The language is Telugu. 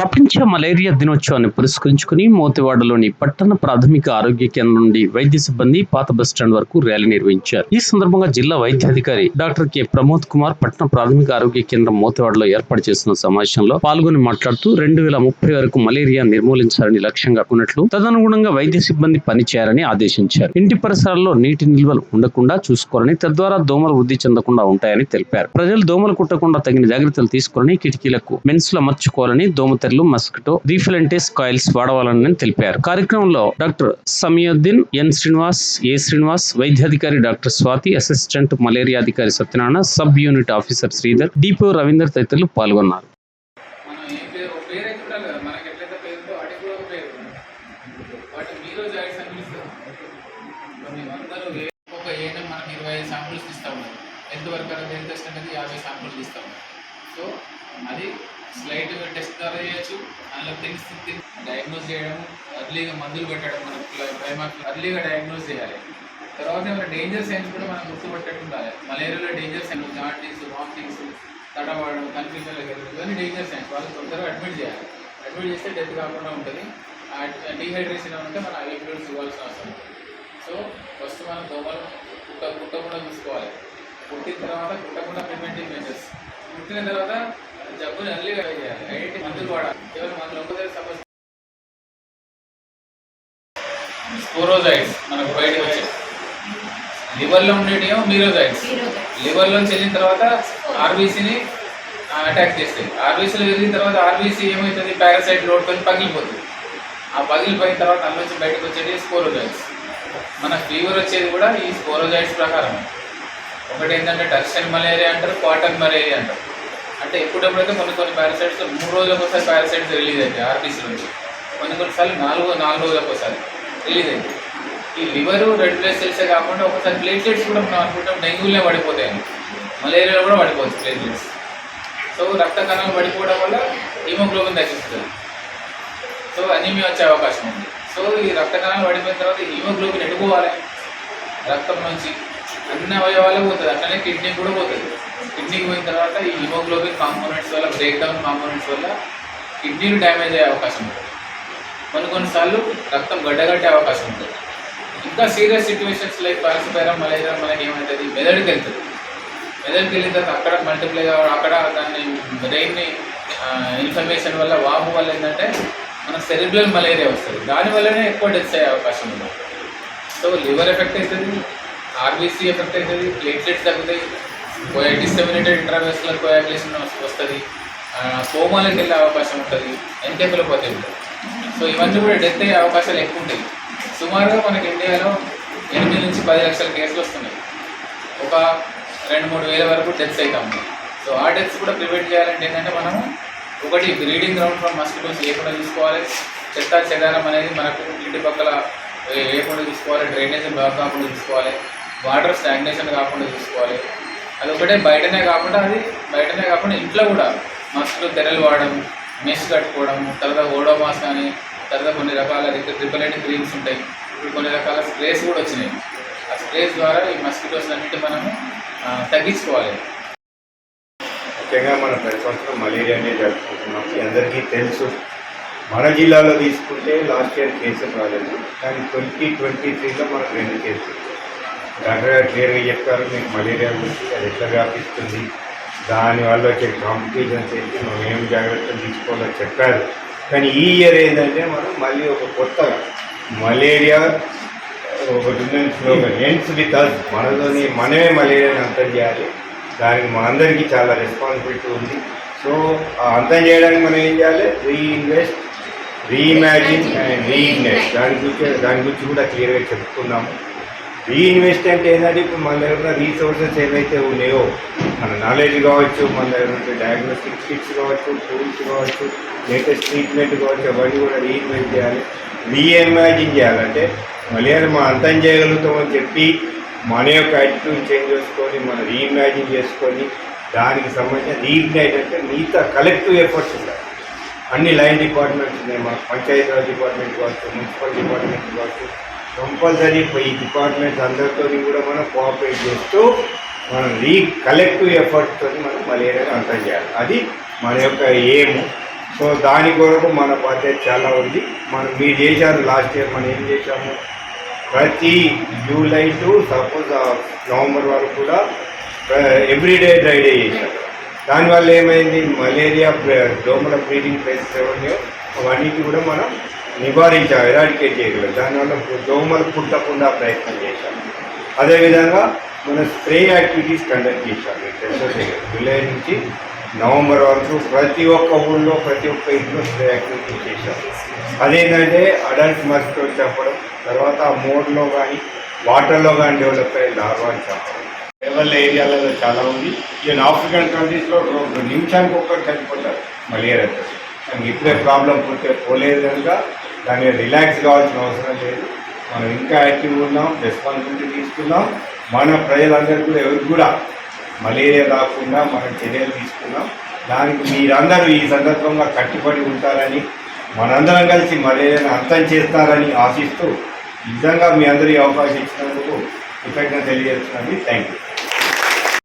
ప్రపంచ మలేరియా దినోత్సవాన్ని పురస్కరించుకుని మోతివాడలోని పట్టణ ప్రాథమిక ఆరోగ్య కేంద్రం నుండి వైద్య సిబ్బంది పాత బస్టాండ్ వరకు ర్యాలీ నిర్వహించారు. ఈ సందర్భంగా జిల్లా వైద్యాధికారి డాక్టర్ కె. ప్రమోద్ కుమార్ పట్టణ ప్రాథమిక ఆరోగ్య కేంద్రం మోతివాడలో ఏర్పాటు చేసిన సమావేశంలో పాల్గొని మాట్లాడుతూ రెండు వేల ముప్పై వరకు మలేరియా నిర్మూలించాలని లక్ష్యంగా ఉన్నట్లు తదనుగుణంగా వైద్య సిబ్బంది పనిచేయాలని ఆదేశించారు. ఇంటి పరిసరాల్లో నీటి నిల్వలు ఉండకుండా చూసుకోవాలని తద్వారా దోమలు వృద్ధి చెందకుండా ఉంటాయని తెలిపారు. ప్రజలు దోమలు కుట్టకుండా తగిన జాగ్రత్తలు తీసుకోవాలని కిటికీలకు మెన్సులు అమర్చుకోవాలని దోమతెరలు మస్కిటో రీఫిలెంటేస్ కాయిల్స్ వాడవాలని తెలిపారు. కార్యక్రమంలో doctor Samayuddin N Srinivas A Srinivas వైద్యాధికారి డాక్టర్ స్వాతి అసిస్టెంట్ మలేరియా అధికారి Satyanarayana sub unit officer Sridhar depot Ravinder తదితరులు పాల్గొన్నారు. ఎంతవరకు ఎంత టెస్ట్ అనేది యాభై శాంపుల్స్ ఇస్తాము సో అది స్లైట్ టెస్ట్ ద్వారా చేయొచ్చు. అందులో థింగ్స్ డయాగ్నోస్ చేయడం అర్లీగా మందులు పెట్టడం మనం భయమాకు అర్లీగా డయాగ్నోస్ చేయాలి. తర్వాత మన డేంజర్ సైన్స్ కూడా మనం గుర్తుపట్టేట్టు ఉండాలి. మలేరియాలో డేంజర్ సైన్స్ జాంటీస్ వామిటింగ్స్ తడబడడం కన్ఫ్యూజన్ ఇవన్నీ డేంజర్ సైన్స్ వాళ్ళు తొందరగా అడ్మిట్ చేయాలి. అడ్మిట్ చేస్తే డెత్ కాకుండా ఉంటుంది. డీహైడ్రేషన్ ఉంటే మనం ఐ ఫ్లూయిడ్స్ ఇవ్వాల్సిన అవసరం ఉంటుంది సో ఫస్ట్ మనం దోమలు కుట్ట కుట్టకుండా చూసుకోవాలి. కుట్టిన తర్వాత కుట్టకుండా ప్రివెంటివ్ మెజర్స్ కుట్టిన తర్వాత జబ్బుని ఎర్లీగా ఐఐటి మందులు కూడా. కేవలం మందులు ఒక్కసారి సమస్య స్పోరోజైడ్స్ మనకు బయటకు వచ్చాయి. లివర్లో ఉండేటివేమో మీరోజైడ్స్. లివర్లో వెళ్ళిన తర్వాత ఆర్బీసీని అటాక్ చేస్తాయి. ఆర్బీసీలో వెళ్ళిన తర్వాత ఆర్బీసీ ఏమవుతుంది? పారాసైట్ లోడ్తో పగిలిపోతుంది. ఆ పగిలిపోయిన తర్వాత అందులోంచి బయటకు వచ్చేది స్పోరోజైడ్స్. మన ఫీవర్ వచ్చేది కూడా ఈ స్పోరోజైడ్స్ ప్రకారం. ఒకటి ఏంటంటే టర్షన్ మలేరియా అంటారు కాటన్ మలేరియా అంటారు. అంటే ఎప్పుడెప్పుడైతే కొన్ని కొన్ని పారాసైట్స్ మూడు రోజులకు ఒకసారి పారాసైట్స్ రిలీజ్ అవుతాయి ఆర్టీసీ నుంచి కొన్ని కొన్నిసార్లు నాలుగు నాలుగు రోజులకు ఒకసారి రిలీజ్ అవుతాయి ఈ లివర్ రెడ్ బ్లడ్ సెల్సే కాకుండా ఒకసారి ప్లేట్లెట్స్ కూడా మనం అనుకుంటాం డెంగ్యూలే పడిపోతాయి. మలేరియాలో కూడా పడిపోవచ్చు ప్లేట్లెట్స్ సో రక్త కణాలు పడిపోవడం వల్ల హీమోగ్లోబిన్ తగ్గిస్తుంది. సో అనీమియా వచ్చే అవకాశం ఉంది. సో ఈ రక్త కణాలు పడిపోయిన తర్వాత హీమోగ్లోబిన్ ఎడుకోవాలి రక్తం నుంచి. అన్ని అవయవాలకు పోతుంది అట్లనే కిడ్నీ కూడా పోతుంది. కిడ్నీకి పోయిన తర్వాత ఈ హిమోగ్లోబిన్ కాంపోనెంట్స్ వల్ల బ్రేక్ డౌన్ కాంపోనెంట్స్ వల్ల కిడ్నీలు డ్యామేజ్ అయ్యే అవకాశం ఉంటుంది. కొన్ని కొన్నిసార్లు రక్తం గడ్డగట్టే అవకాశం ఉంటుంది. ఇంకా serious situations like falciparum malaria మనకి ఏమవుతుంది మెదడుకి వెళ్తుంది. మెదడుకి వెళ్ళిన తర్వాత అక్కడ మల్టిప్లై కావడం అక్కడ దాన్ని బ్రెయిన్ని ఇన్ఫర్మేషన్ వల్ల వాపు వల్ల ఏంటంటే మన సెరిబ్రల్ మలేరియా వస్తుంది. దానివల్లనే ఎక్కువ డెత్స్ అయ్యే అవకాశం ఉంది. సో లివర్ ఎఫెక్ట్ అవుతుంది ఆర్బీసీ ఎఫెక్ట్ అవుతుంది ప్లేట్లెట్స్ తగ్గుతాయి. డిస్టమినేటెడ్ ఇంట్రావెస్కులర్ కోయాక్లేషన్ వస్తుంది. కోమాలకు వెళ్ళే అవకాశం ఉంటుంది. ఎంకెఫలోపతి ఉంటుంది. సో ఇవన్నీ కూడా డెత్ అయ్యే అవకాశాలు ఎక్కువ ఉంటాయి. సుమారుగా మనకి ఇండియాలో ఎనిమిది నుంచి పది లక్షల కేసులు వస్తున్నాయి. ఒక రెండు మూడు వేల వరకు డెత్స్ అవుతా ఉన్నాయి. సో ఆ డెత్స్ కూడా ప్రివెంట్ చేయాలంటే ఏంటంటే మనము ఒకటి బ్రీడింగ్ గ్రౌండ్ ఫ్రమ్ మస్కిటోస్ లేకుండా చూసుకోవాలి. చెత్త చెదారం అనేది మనకు ఇంటి పక్కల లేకుండా చూసుకోవాలి. డ్రైనేజ్ బ్లాక్ కాకుండా చూసుకోవాలి. వాటర్ స్టాగ్నేషన్ కాకుండా చూసుకోవాలి. అది ఒకటే బయటనే కాకుండా అది బయటనే కాకుండా ఇంట్లో కూడా మస్తులు తెరలు వాడడం మెస్ కట్టుకోవడం తర్వాత ఓడోమాస్ కానీ తర్వాత కొన్ని రకాల రిపలెంట్ క్రీమ్స్ ఉంటాయి. ఇప్పుడు కొన్ని రకాల స్ప్రేస్ కూడా వచ్చినాయి. ఆ స్ప్రేస్ ద్వారా ఈ మస్కిటోస్ అన్నిటి మనము తగ్గించుకోవాలి. ముఖ్యంగా మనం ప్రతి సంవత్సరం మలేరియానే జరుపుకుంటున్నాం. అందరికీ తెలుసు. మన జిల్లాలో తీసుకుంటే లాస్ట్ ఇయర్ కేసు రాలేదు. కానీ ట్వంటీ ట్వంటీ త్రీలో మనకు రెండు కేసులు. డాక్టర్ గారు క్లియర్గా చెప్పారు మీకు మలేరియా గురించి అది ఎట్లా వ్యాపిస్తుంది దానివల్ల వచ్చే కాంప్లికేషన్స్ ఏంటి మనం ఏం జాగ్రత్తలు తీసుకోవాలో చెప్పారు. కానీ ఈ ఇయర్ ఏంటంటే మనం మళ్ళీ ఒక కొత్తగా మలేరియా ఒకటి ఉందని స్లోగన్ ఎండ్స్ విత్ అస్ మనతోని మనమే మలేరియాని అంతం చేయాలి. దానికి మనందరికీ చాలా రెస్పాన్సిబిలిటీ ఉంది. సో ఆ అంతం చేయడానికి మనం ఏం చేయాలి? రీఇన్వెస్ట్ రీఇమాజిన్ అండ్ రీఇన్వెస్ట్ దాని గురించి దాని గురించి కూడా క్లియర్గా చెప్పుకున్నాము రీఇన్వెస్ట్ అంటే ఏంటంటే ఇప్పుడు మన దగ్గర ఉన్న రీసోర్సెస్ ఏవైతే ఉన్నాయో మన నాలెడ్జ్ కావచ్చు మన దగ్గర ఉంటే డయాగ్నోస్టిక్ కిట్స్ కావచ్చు టూల్స్ కావచ్చు లేటెస్ట్ ట్రీట్మెంట్ కావచ్చు అవన్నీ కూడా రీఇన్వెస్ట్ చేయాలి. రీఇమాజిన్ చేయాలంటే మళ్ళీ మనం అంతం చేయగలుగుతామని చెప్పి మన యొక్క యాటిట్యూడ్ చేంజ్ చేసుకొని మనం రీఇమాజిన్ చేసుకొని దానికి సంబంధించిన రీఇగ్నైట్ అంటే మిగతా కలెక్టివ్ ఎఫర్ట్స్ ఉంటాయి. అన్ని లైన్ డిపార్ట్మెంట్స్ ఉన్నాయి మన పంచాయతీరాజ్ డిపార్ట్మెంట్ కావచ్చు మున్సిపల్ డిపార్ట్మెంట్ కావచ్చు కంపల్సరీ ఈ డిపార్ట్మెంట్స్ అందరితో కూడా మనం కోఆపరేట్ చేస్తూ మనం రీ కలెక్టివ్ ఎఫర్ట్తో మనం మలేరియాని అంతం చేయాలి. అది మన యొక్క ఎయిమ్ సో దాని కొరకు మన బాధ్యత చాలా ఉంది. మనం మీరు చేశారు లాస్ట్ ఇయర్ మనం ఏం చేశాము? ప్రతి జూలై టు సపోజ్ నవంబర్ వరకు కూడా ఎవ్రీడే డ్రై డే చేశారు దానివల్ల ఏమైంది? మలేరియా దోమల బ్రీడింగ్ ప్లేసెస్ ఎవరినాయో అవన్నీ కూడా మనం నివారించాం ఎరాడికేట్ చేయగలం దానివల్ల దోమలు పుట్టకుండా ప్రయత్నం చేశాం అదేవిధంగా మన స్ప్రే యాక్టివిటీస్ కండక్ట్ చేశాం మీకు జూలై నుంచి నవంబర్ వరకు ప్రతి ఒక్క ఊళ్ళో ప్రతి ఒక్క ఇంట్లో స్ప్రే యాక్టివిటీస్ చేశాం అదేంటంటే అడల్ట్ మస్కిటో చెప్పడం తర్వాత ఆ మోడ్లో కానీ వాటర్లో కానీ డెవలప్ అయ్యే లార్వాని చెప్పడం. లెవెల్ ఏరియాలలో చాలా ఉంది. ఈవెన్ ఆఫ్రికన్ కంట్రీస్లో రెండు నిమిషానికి ఒక్కటి చనిపోతారు మలేరియాతో దానికి ఇప్పుడే ప్రాబ్లం పుట్టే పోలేదు కనుక దాని మీద రిలాక్స్ కావాల్సిన అవసరం లేదు. మనం ఇంకా యాక్టివ్గా ఉన్నాం రెస్పాన్సిబిలిటీ తీసుకున్నాం. మన ప్రజలందరికీ కూడా ఎవరికి కూడా మలేరియా రాకుండా మనం చర్యలు తీసుకున్నాం. దానికి మీరందరూ ఈ సందర్భంగా కట్టుబడి ఉంటారని మనందరం కలిసి మలేరియాను అర్థం చేస్తారని ఆశిస్తూ నిజంగా మీ అందరి అవకాశం ఇచ్చినందుకు కృతజ్ఞత తెలియజేస్తున్నాను. Thank you